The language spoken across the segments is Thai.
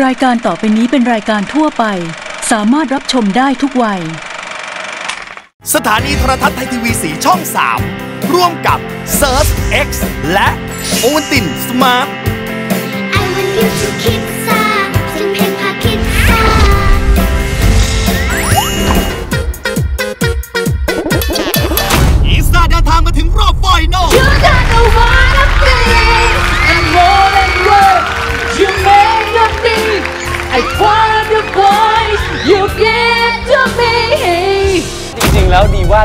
รายการต่อไปนี้เป็นรายการทั่วไป สามารถรับชมได้ทุกวัย สถานีโทรทัศน์ไทยทีวีสีช่อง 3 ร่วมกับ Search X และโอวัลตินสมาร์ท I want you to kiss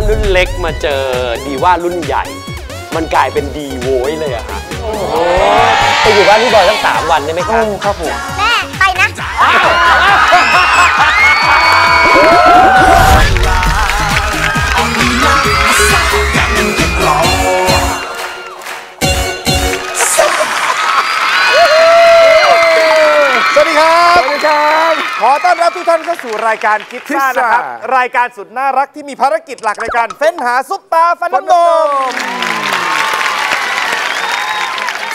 รุ่นเล็กมาเจอดีว่ารุ่นใหญ่ มันกลายเป็นดีโวยเลยอะครับไปอยู่บ้านพี่บอยตั้งสามวันได้ไหมครับครับผม แม่ ไปนะ ต้อนรับทุกท่านเข้าสู่รายการคิดซ่านะครับ รายการสุดน่ารักที่มีภารกิจหลักในการเฟ้นหาซุปตาฟันน้ำนม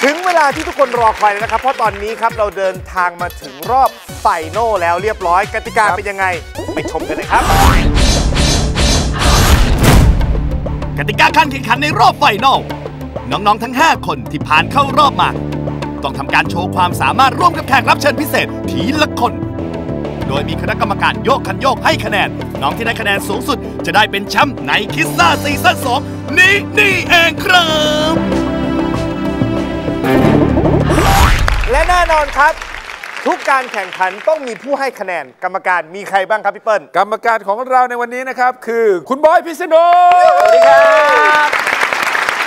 ถึงเวลาที่ทุกคนรอคอยแล้วนะครับ เพราะตอนนี้ครับเราเดินทางมาถึงรอบไฟโนลแล้วเรียบร้อยกติกาเป็นยังไง ไปชมกันเลยครับกติกาการแข่งขันในรอบไฟนอลน้องๆทั้ง 5 คนที่ผ่านเข้ารอบมา ต้องทำการโชว์ความสามารถร่วมกับแขกรับเชิญพิเศษทีละคนโดยมีคณะกรรมการโยกคันโยกให้คะแนน น้องที่ได้คะแนนสูงสุดจะได้เป็นแชมป์ในคิสซ่าซีซั่น2นี้นี่เองครับ และแน่นอนครับ ทุกการแข่งขันต้องมีผู้ให้คะแนน กรรมการมีใครบ้างครับพี่เปิ้ลกรรมการของเราในวันนี้นะครับ คือคุณบอยพิษณุสวัสดีครับ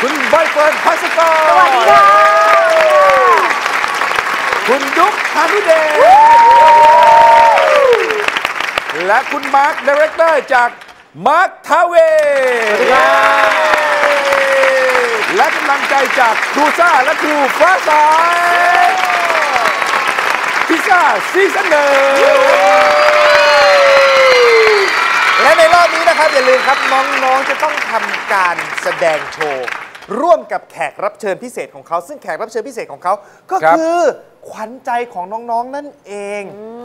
คุณบอยเฟิร์นพัสกรสวัสดีครับคุณดุ๊กพานุเดช และคุณมาร์คดีเรคเตอร์จากมาร์คทาเวสวัสดีครับและกำลังใจจากครูซ่าและครูฟ้าใสพิซซ่าซีซั่นหนึ่งและในรอบนี้นะครับ อย่าลืมครับ น้อง ๆ จะต้องทำการแสดงโชว์ ร่วมกับแขกรับเชิญพิเศษของเขา ซึ่งแขกรับเชิญพิเศษของเขาก็ครับคือ ขวัญใจของน้องๆนั่นเอง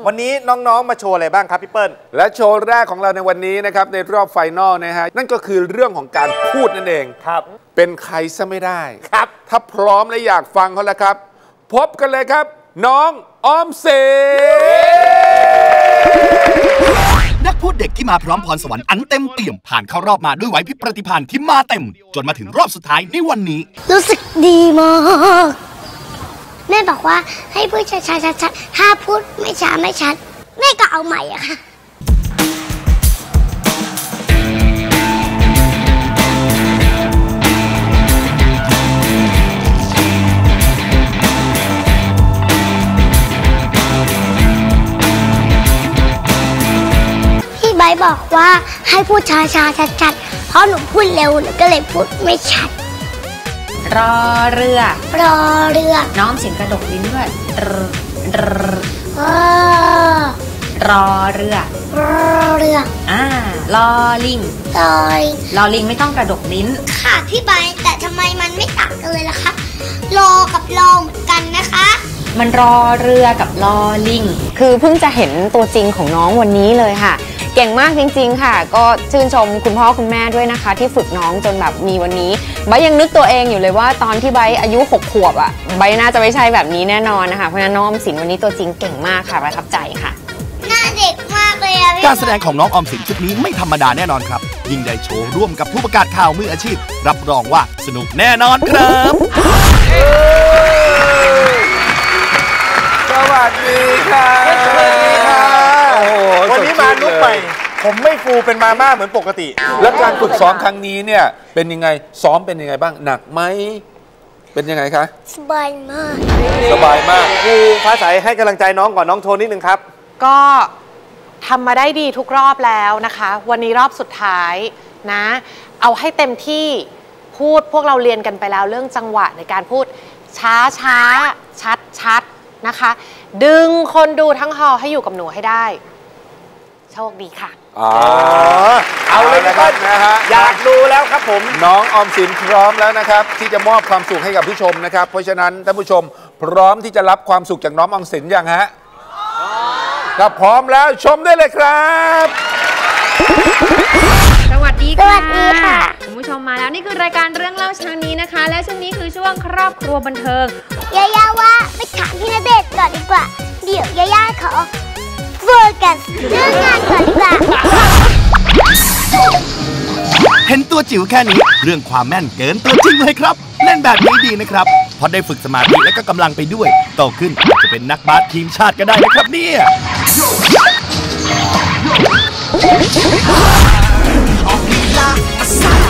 วันนี้น้องๆมาโชว์อะไรบ้างครับพี่เปิ้ลและโชว์แรกของเราในวันนี้นะครับในรอบไฟนอลนะฮะนั่นก็คือเรื่องของการพูดนั่นเอง ครับ เป็นใครซะไม่ได้ ครับ ถ้าพร้อมและอยากฟังเขาแล้วครับ พบกันเลยครับ น้องออมเสนนักพูดเด็กที่มาพร้อมพรสวรรค์อันเต็มเปี่ยมผ่านเข้ารอบมาด้วยไหวพริบปฏิภาณที่มาเต็ม จนมาถึงรอบสุดท้ายในวันนี้ รู้สึกดีมาก แม่บอกว่าให้พูดช้าๆชัดๆถ้าพูดไม่ช้าไม่ชัด แม่ก็เอาใหม่อะค่ะพี่ไบบอกว่าให้พูดช้าๆชัดๆเพราะหนูพูดเร็วหนูก็เลยพูดไม่ชัด รอเรือ รอเรือ น้อมเสียงกระดกลิ้นด้วยรรรรอรอเรือ รอเรือ อ่า ลอลิง ลอยลอลิงไม่ต้องกระดกลิ้น ค่ะพี่ไบร์ทแต่ทำไมมันไม่ต่างกันเลยล่ะคะ รอกับรอเหมือนกันนะคะ มันรอเรือกับลอลิง คือเพิ่งจะเห็นตัวจริงของน้องวันนี้เลยค่ะ เก่งมากจริง ๆ ค่ะ ก็ชื่นชมคุณพ่อคุณแม่ด้วยนะคะ ที่ฝึกน้องจนแบบมีวันนี้ใบร์ทยังนึกตัวเองอยู่เลยว่าตอนที่ใบร์ทอายุ 6 ขวบอะ่ะใบร์ทน่าจะไม่ใช่แบบนี้แน่นอนนะคะเพราะฉะนั้นน้องออมสินวันนี้ตัวจริงเก่งมากค่ะประทับใจค่ะหน้าเด็กมากเลยอะพี่การแสดงของน้องออมสินชุดนี้ไม่ธรรมดาแน่นอนครับ ยิ่งได้โชว์ร่วมกับผู้ประกาศข่าวมืออาชีพ รับรองว่าสนุกแน่นอนครับสวัสดีค่ะ ใหม่ ผมไม่ฟูเป็นมาม่าเหมือนปกติ แล้วการฝึกซ้อมครั้งนี้เนี่ยเป็นยังไงซ้อมเป็นยังไงบ้างหนักไหมเป็นยังไงคะสบายมาก สบายมากครูฟ้าใสให้กำลังใจน้องก่อนน้องโทนนิดนึงครับ ก็ทำมาได้ดีทุกรอบแล้วนะคะ วันนี้รอบสุดท้ายนะ เอาให้เต็มที่พูดพวกเราเรียนกันไปแล้วเรื่องจังหวะในการพูดช้าช้าชัดชัดนะคะ ดึงคนดูทั้งฮอลล์ให้อยู่กับหนูให้ได้ โชคดีค่ะ อ๋อเอาเลยพี่เปิ้ลนะฮะ อยากดูแล้วครับผม น้องออมสินพร้อมแล้วนะครับ ที่จะมอบความสุขให้กับผู้ชมนะครับ เพราะฉะนั้นท่านผู้ชมพร้อมที่จะรับความสุขจากน้องออมสินยังฮะถ้าพร้อมแล้วชมได้เลยครับ สวัสดีสค่ะวัสดีค่ะ คุณผู้ชมมาแล้วนี่คือรายการเรื่องเล่าเช้านี้นะคะ และช่วงนี้คือช่วงครอบครัวบันเทิง ยาย่าว่าไปถามพี่ณเดชน์ก่อนดีกว่า เดี๋ยวยาย่าขอ โฟกัสเรื่องงานก่อนดีกว่าเห็นตัวจิ๋วแค่นี้ เรื่องความแม่นเกินตัวจริงเลยครับ เล่นแบบนี้ดีนะครับเพราะได้ฝึกสมาธิและก็กำลังไปด้วยโตขึ้นอาจจะเป็นนักบาสทีมชาติก็ได้นะครับเนี่ยออกลีลามาสาย